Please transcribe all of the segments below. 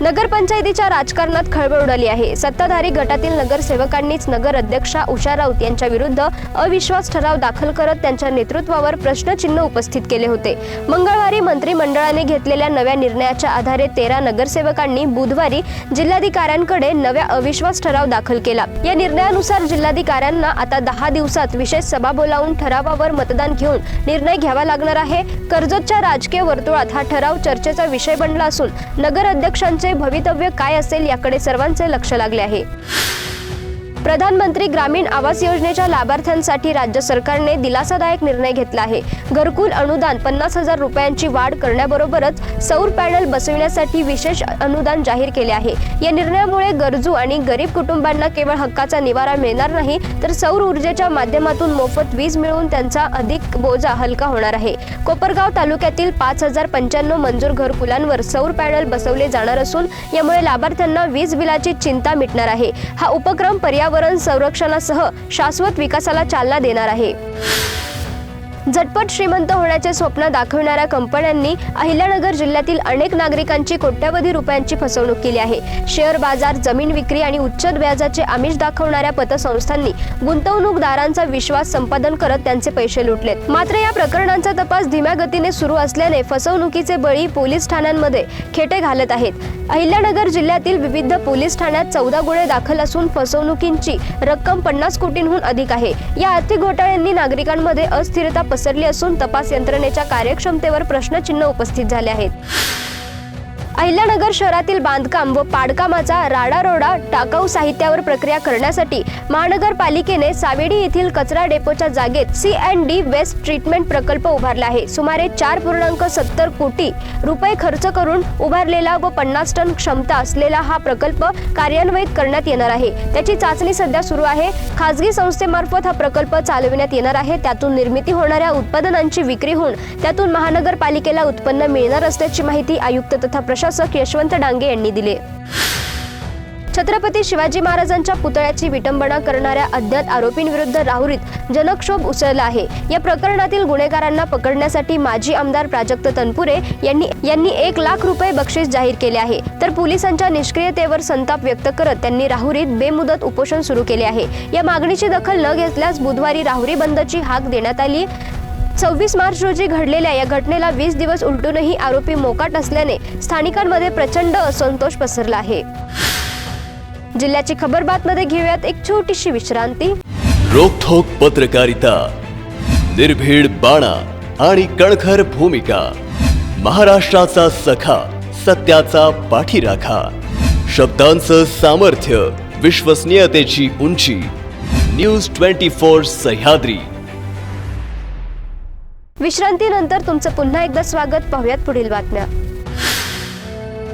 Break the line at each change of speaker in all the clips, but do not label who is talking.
नगरपंचायतीच्या राजकारणात खळबळ उडाली आहे. सत्ताधारी गटातील नगरसेवकांनीच नगर अध्यक्षा उषा राऊत यांच्या विरुद्ध अविश्वास ठराव दाखल करत त्यांच्या नेतृत्वावर प्रश्नचिन्ह उपस्थित केले होते. मंगळवारी मंत्रिमंडळाने घेतलेल्या नव्या निर्णयाच्या आधारे तेरा नगरसेवकांनी बुधवारी जिल्हाधिकाऱ्यांकडे नव्या अविश्वास ठराव दाखल केला. या निर्णयानुसार जिल्हाधिकाऱ्यांना आता दहा दिवसात विशेष सभा बोलावून ठरावावर मतदान घेऊन निर्णय घ्यावा लागणार आहे. कर्जतच्या राजकीय वर्तुळात हा ठराव चर्चेचा विषय बनला असून नगर अध्यक्षांचे भवितव्य काय असेल याकडे सर्वांचे लक्ष लागले आहे. प्रधानमंत्री ग्रामीण आवास योजनेच्या लाभार्थ्यांसाठी राज्य सरकारने दिलासादायक निर्णय घेतला आहे. घरकुल अनुदान पन्नास हजार रुपयांची वाढ करण्याबरोबरच सौर पॅनल बसविण्यासाठी विशेष अनुदान जाहीर केले आहे. या निर्णयामुळे गरजू आणि गरीब कुटुंबांना केवळ हक्काचा निवारा मिळणार नाही तर सौर ऊर्जेच्या माध्यमातून मोफत वीज मिळवून त्यांचा अधिक बोजा हलका होणार आहे. कोपरगाव तालुक्यातील पाच हजार पंच्याण्णव मंजूर घरकुलांवर सौर पॅनल बसवले जाणार असून यामुळे लाभार्थ्यांना वीज बिलाची चिंता मिटणार आहे. हा उपक्रम पर्यावरण संरक्षणासह शाश्वत विकासाला चालना देणार आहे. झटपट श्रीमंत होण्याचे स्वप्न दाखवणाऱ्या कंपन्यांनी अहिल्यानगर जिल्ह्यातील अनेक नागरिकांची कोट्यवधी रुपयांची फसवणूक केली आहे. शेअर बाजार जमीन विक्री आणि उच्च व्याजाचे आमिष दाखवणाऱ्या पतसंस्थांनी गुंतवणूकदारांचा विश्वास संपादन करत त्यांचे पैसे लुटलेत. मात्र या प्रकरणांचा तपास धीम्या गतीने सुरू असल्याने फसवणुकीचे बळी पोलीस ठाण्यांमध्ये खेटे घालत आहेत. अहिल्यानगर जिल्ह्यातील विविध पोलीस ठाण्यात चौदा गुन्हे दाखल असून फसवणुकींची रक्कम पन्नास कोटींहून अधिक आहे. या आर्थिक घोटाळ्यांनी नागरिकांमध्ये अस्थिरता पसरली असून तपास यंत्रणेच्या कार्यक्षमतेवर प्रश्नचिन्ह उपस्थित झाले आहेत. अहिल्यानगर शहरातील बांधकाम व पाडकामाचा राडारोडा टाकाऊ साहित्यावर प्रक्रिया करण्यासाठी महानगरपालिकेने सावेडी येथील कचरा डेपोच्या जागेत C and D waste treatment प्रकल्प उभारला आहे. सुमारे चार पूर्णांक सत्तर कोटी रुपये खर्च करून उभारलेला व पन्नास टन क्षमता असलेला हा प्रकल्प कार्यान्वित करण्यात येणार आहे. त्याची चाचणी सध्या सुरू आहे. खासगी संस्थेमार्फत हा प्रकल्प चालविण्यात येणार आहे. त्यातून निर्मिती होणाऱ्या उत्पादनांची विक्री होऊन त्यातून महानगरपालिकेला उत्पन्न मिळणार असल्याची माहिती आयुक्त तथा प्रशासक यशवंत डांगे यांनी दिले. छत्रपती शिवाजी महाराजांच्या पुतळ्याची विटंबना करणाऱ्या अज्ञात आरोपींविरुद्ध राहुरीत जनक्षोभ उसळला आहे. या प्रकरणातील गुन्हेगारांना पकडण्यासाठी माजी आमदार प्राजक्त तनपुरे यांनी यांनी एक लाख रुपये बक्षीस जाहीर केले आहे. तर पोलिसांच्या निष्क्रियतेवर संताप व्यक्त करत त्यांनी राहुरीत बेमुदत उपोषण सुरू केले आहे. या मागणीची दखल न घेतल्यास बुधवारी राहुरी बंदची हाक देण्यात आली. सव्वीस मार्च रोजी घडलेल्या या घटनेला वीस दिवस उलटूनही आरोपी मोकाट असल्याने स्थानिकांमध्ये प्रचंड असंतोष पसरला आहे. जिल्ह्याची खबर बातमध्ये घेऊयात एक छोटीशी विश्रांती.
रोखोक पत्रकारिता निर्भीड बाणा आणि कणखर भूमिका महाराष्ट्राचा सखा सत्याचा पाठीराखा शब्दांचं सामर्थ्य विश्वसनीयतेची उंची न्यूज ट्वेंटी फोर सह्याद्री.
विश्रांतीनंतर तुमचं पुन्हा एकदा स्वागत. पाहुयात पुढील बातम्या.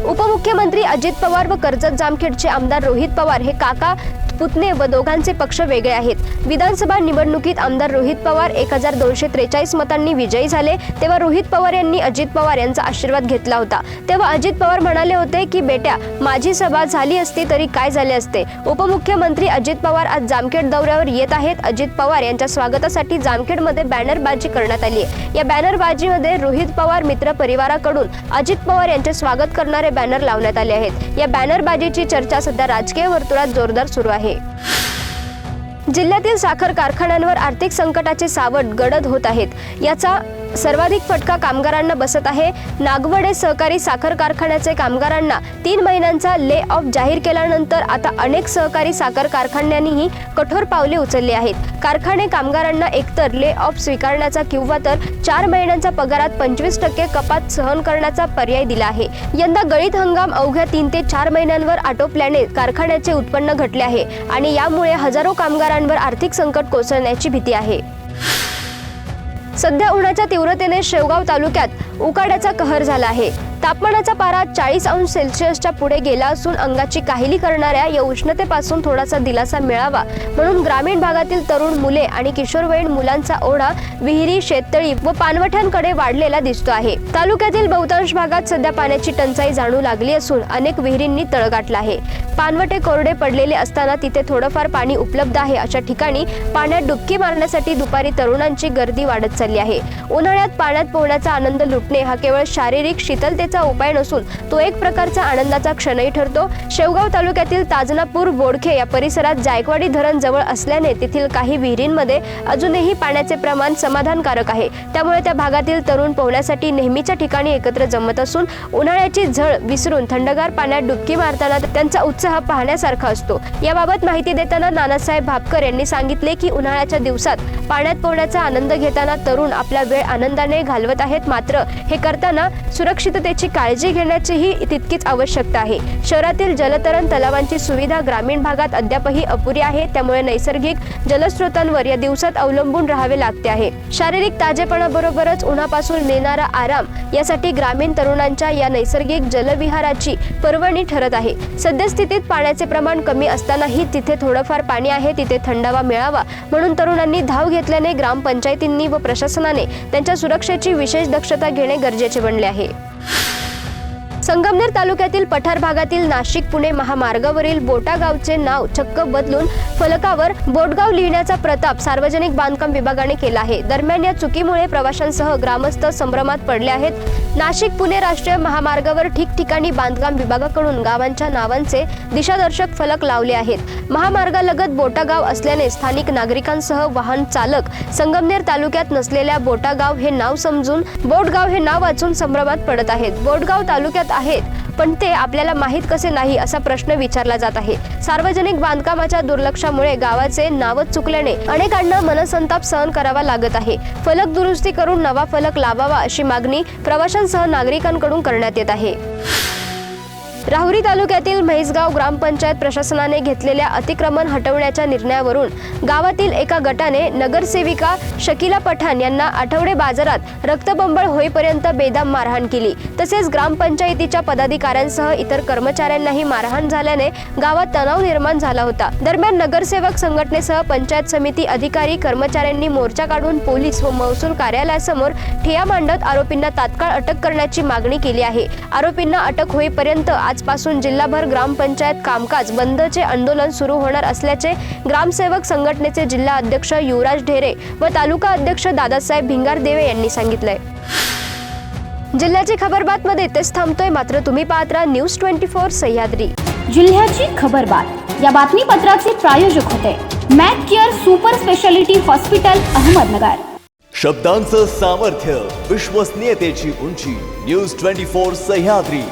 उपमुख्यमंत्री अजित पवार व कर्जत जामखेडचे आमदार रोहित पवार हे काका पुतणे व दोघांचे पक्ष वेगळे आहेत. विधानसभा निवडणुकीत आमदार रोहित पवार एक हजार दोनशे त्रेचाळीस मतांनी विजयी झाले. तेव्हा रोहित पवार यांनी अजित पवार यांचा आशीर्वाद घेतला होता. तेव्हा अजित पवार म्हणाले होते की बेट्या माझी सभा झाली असती तरी काय झाले असते? उपमुख्यमंत्री अजित पवार आज जामखेड दौऱ्यावर येत आहेत. अजित पवार यांच्या स्वागतासाठी जामखेडमध्ये बॅनरबाजी करण्यात आली आहे. या बॅनरबाजीमध्ये रोहित पवार मित्र परिवाराकडून अजित पवार यांचे स्वागत करणारे बॅनर लावण्यात आले आहेत. या बॅनरबाजीची चर्चा सध्या राजकीय वर्तुळात जोरदार सुरू आहे. जिल्ह्यातील साखर कारखान्यांवर आर्थिक संकटाचे सावट गडद होत आहेत. याचा सर्वाधिक फटका कामगारांना बसत आहे. नागवडे सहकारी साखर कारखान्याचे कामगारांना तीन महिन्यांचा ले ऑफ जाहीर केल्यानंतर आता अनेक सहकारी साखर कारखान्यांनीही कठोर पावले उचलली आहेत. कारखाने कामगारांना एकतर ले ऑफ स्वीकारण्याचा किंवा तर चार महिन्यांच्या पगारात पंचवीस टक्के कपात सहन करण्याचा पर्याय दिला आहे. यंदा गळीत हंगाम अवघ्या तीन ते चार महिन्यांवर आटोपल्याने कारखान्याचे उत्पन्न घटले आहे आणि यामुळे हजारो कामगारांवर आर्थिक संकट कोसळण्याची भीती आहे. सध्या उन्हाच्या तीव्रतेने शेवगाव तालुक्यात उकाड्याचा कहर झाला आहे. तापमानाचा पारा चाळीस अंश सेल्सिअसच्या पुढे गेला असून अंगाची काहिली करणाऱ्या या उष्णतेपासून थोडासा दिलासा मिळावा म्हणून ग्रामीण भागातील तरुण मुले आणि किशोरवयीन मुलांचा ओढा विहिरी शेततळी व पानवठ्यांकडे वाढलेला दिसतो आहे. तालुक्यातील बहुतांश भागात सध्या पाण्याची टंचाई जाणू लागली असून अनेक विहिरींनी तळ गाठला आहे. पानवटे कोरडे पडलेले असताना तिथे थोडंफार पाणी उपलब्ध आहे अशा ठिकाणी पाण्यात डुबकी मारण्यासाठी दुपारी तरुणांची गर्दी वाढत चालली आहे. उन्हाळ्यात पाण्यात पोहण्याचा आनंद लुटणे हा केवळ शारीरिक शीतलतेचा उपाय नसून तो एक प्रकारचा आनंदाचा क्षणही ठरतो. शेवगाव तालुक्यातील ताजनापूर बोडखे या परिसरात जायकवाडी धरण जवळ असल्याने तेथील काही विहिरींमध्ये अजूनही पाण्याचे प्रमाण समाधानकारक आहे. त्यामुळे त्या भागातील तरुण पोहण्यासाठी नेहमीच्या ठिकाणी एकत्र जमत असून उन्हाळ्याची झळ विसरून थंडगार पाण्यात डुबकी मारताना त्यांचा उत्साह पाहण्यासारखा असतो. याबाबत माहिती देताना नानासाहेब भापकर यांनी सांगितले की उन्हाळ्याच्या दिवसात पाण्यात पोहण्याचा आनंद घेताना तरुण आपला वेळ आनंदाने घालवत आहेत. मात्र हे करताना सुरक्षिततेची काळजी घेण्याचीही तितकीच आवश्यकता आहे. शहरातील जलतरण तलावांची सुविधा ग्रामीण भागात अद्यापही अपुरी आहे. त्यामुळे नैसर्गिक जलस्रोतांवर या दिवसात अवलंबून राहावे लागते आहे. शारीरिक ताजेपणाबरोबरच उन्हापासून मिळणारा आराम यासाठी ग्रामीण तरुणांच्या या नैसर्गिक जलविहाराची पर्वणी ठरत आहे. सद्यस्थितीत पाण्याचे प्रमाण कमी असतानाही तिथे थोडंफार पाणी आहे. तिथे थंडावा मिळावा म्हणून तरुणांनी धाव घेतल्याने ग्रामपंचायतींनी व प्रशासनाने त्यांच्या सुरक्षेची विशेष दक्षता घेणे गरजेचे बनले आहे. संगमनेर तालुक्यातील पठार भागातील नाशिक पुणे महामार्गावरील बोटा गावचे नाव चक्क बदलून फलकावर बोटगाव लिहिण्याचा प्रताप सार्वजनिक बांधकाम विभागाने केला आहे. दरम्यान या चुकीमुळे प्रवाशांसह ग्रामस्थ संभ्रमात पडले आहेत. नाशिक पुणे राष्ट्रीय महामार्गावर ठिकठिकाणी बांधकाम विभागाकडून गावांच्या नावांचे दिशादर्शक फलक लावले आहेत. महामार्गालगत बोटागाव असल्याने स्थानिक नागरिकांसह वाहन चालक संगमनेर तालुक्यात नसलेल्या बोटागाव हे नाव समजून बोटगाव हे नाव वाचून संभ्रमात पडत आहेत. बोटगाव तालुक्यात आहेत. पण ते आपल्याला माहीत कसे नाही असा प्रश्न विचारला जात आहे. सार्वजनिक बांधकामाच्या दुर्लक्षामुळे गावाचे नावच चुकल्याने अनेकांना मनसंताप सहन करावा लागत आहे. फलक दुरुस्ती करून नवा फलक लावावा अशी मागणी प्रवाशांसह नागरिकांकडून करण्यात येत आहे. राहुरी तालुक्यातील म्हैसगाव ग्रामपंचायत प्रशासनाने घेतलेल्या अतिक्रमण हटवण्याच्या निर्णयावरून गावातील एका गटाने नगरसेविका शकिला पठाण यांना आठवडे बाजारात रक्तबंबळ होईपर्यंत बेदम मारहाण केली. तसेच ग्रामपंचायतीच्या पदाधिकाऱ्यांसह इतर कर्मचाऱ्यांनाही मारहाण झाल्याने गावात तणाव निर्माण झाला होता. दरम्यान नगरसेवक संघटनेसह पंचायत समिती अधिकारी कर्मचाऱ्यांनी मोर्चा काढून पोलीस व महसूल कार्यालयासमोर ठिया मांडत आरोपींना तात्काळ अटक करण्याची मागणी केली आहे. आरोपींना अटक होईपर्यंत आजपासून जिल्हाभर ग्रामपंचायत कामकाज बंदचे आंदोलन सुरू होणार असल्याचे ग्रामसेवक संघटनेचे जिल्हा अध्यक्ष युवराज ढेरे व तालुका अध्यक्ष दादासाहेब भिंगारदेवे यांनी सांगितलंय. जिल्ह्याची खबरबातमध्ये तेच थांबतोय. मात्र तुम्ही पाहत राहा न्यूज ट्वेंटी फोर सह्याद्री.
जिल्ह्याची खबरबात. या बातमीपत्राचे प्रायोजक होते Mac Care super speciality hospital Ahmednagar.
शब्दांचं सामर्थ्य विश्वसनीयतेची उंची न्यूज ट्वेंटी फोर सह्याद्री.